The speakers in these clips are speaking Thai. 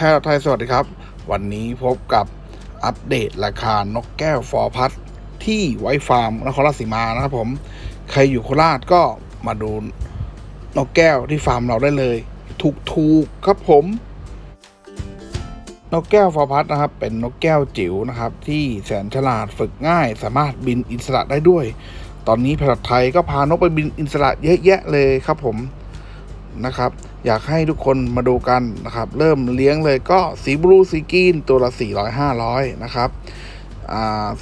แพทย์ไทยสวัสดีครับ วันนี้พบกับอัปเดตราคานกแก้วฟอร์พัดที่ไวฟาร์มนครราชสีมานะครับผม ใครอยู่โคราชก็มาดูนกแก้วที่ฟาร์มเราได้เลย ถูกๆครับผม นกแก้วฟอร์พัดนะครับ เป็นนกแก้วจิ๋วนะครับ ที่แสนฉลาดฝึกง่าย สามารถบินอิสระได้ด้วย ตอนนี้แพทย์ไทยก็พานกไปบินอิสระเยอะแยะเลยครับผม นะครับ อยากให้ทุกคนมาดูกันนะครับ เริ่มเลี้ยงเลยก็สีบลูสีกรีนตัวละ 400 500 นะครับ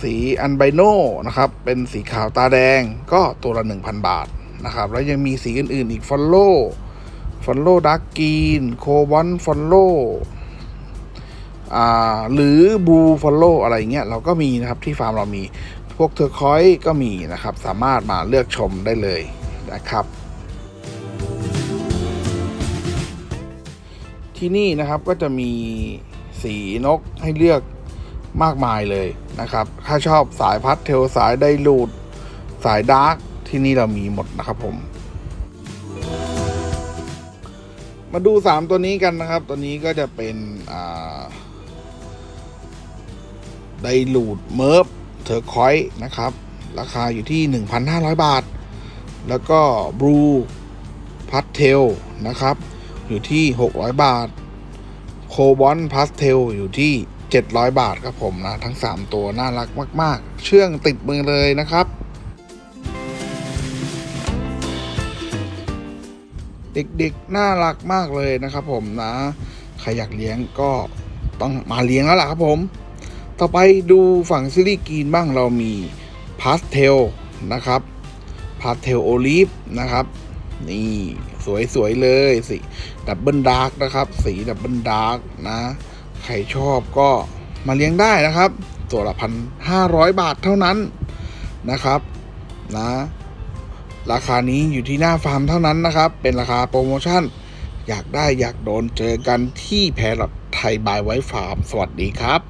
สีอันไบโนนะครับ เป็นสีขาวตาแดงก็ตัวละ 1,000 บาทนะครับ แล้วยังมีสีอื่น ๆ อีกฟอลโล่ฟอลโล่ดักกรีนโควอนฟอลโล่หรือบูฟอลโล่อะไรเงี้ยเราก็มีนะครับที่ฟาร์มเรามี พวกเทอร์คอยก็มีนะครับ สามารถมาเลือกชมได้เลยนะครับ ที่นี่นะครับก็จะมีสีนกให้เลือกมากมายเลยนะครับ ถ้าชอบสายพัดเทลสายไดรูด สายดาร์กที่นี่เรามีหมดนะครับผม มาดู 3 ตัวนี้กันนะครับ ตัวนี้ก็จะเป็นไดรูดเมิร์ฟเทอร์คอยนะครับ ราคาอยู่ที่ 1,500 บาท แล้วก็บลูพัดเทลนะครับ อยู่ที่ 600 บาท โควอนพาสเทลอยู่ที่ 700 บาทครับผมนะ ทั้ง 3 ตัวน่ารักมาก ๆ เชื่องติดมือเลยนะครับ เด็กๆ น่ารักมากเลยนะครับผมนะ ใครอยากเลี้ยงก็ต้องมาเลี้ยงแล้วล่ะครับผม ต่อไปดูฝั่งซิลี่กรีนบ้างเรามีพาสเทลนะครับพาสเทลโอลิฟนะครับ นี่ สวยๆเลยสีดับเบิลดาร์กนะครับ สีดับเบิลดาร์กนะ ใครชอบก็มาเลี้ยงได้นะครับ ตัวละพันห้าร้อยบาทเท่านั้นนะครับนะ ราคานี้อยู่ที่หน้าฟาร์มเท่านั้นนะครับ เป็นราคาโปรโมชั่น อยากได้อยากโดนเจอกันที่แพรไทยบายไว้ฟาร์ม สวัสดีครับ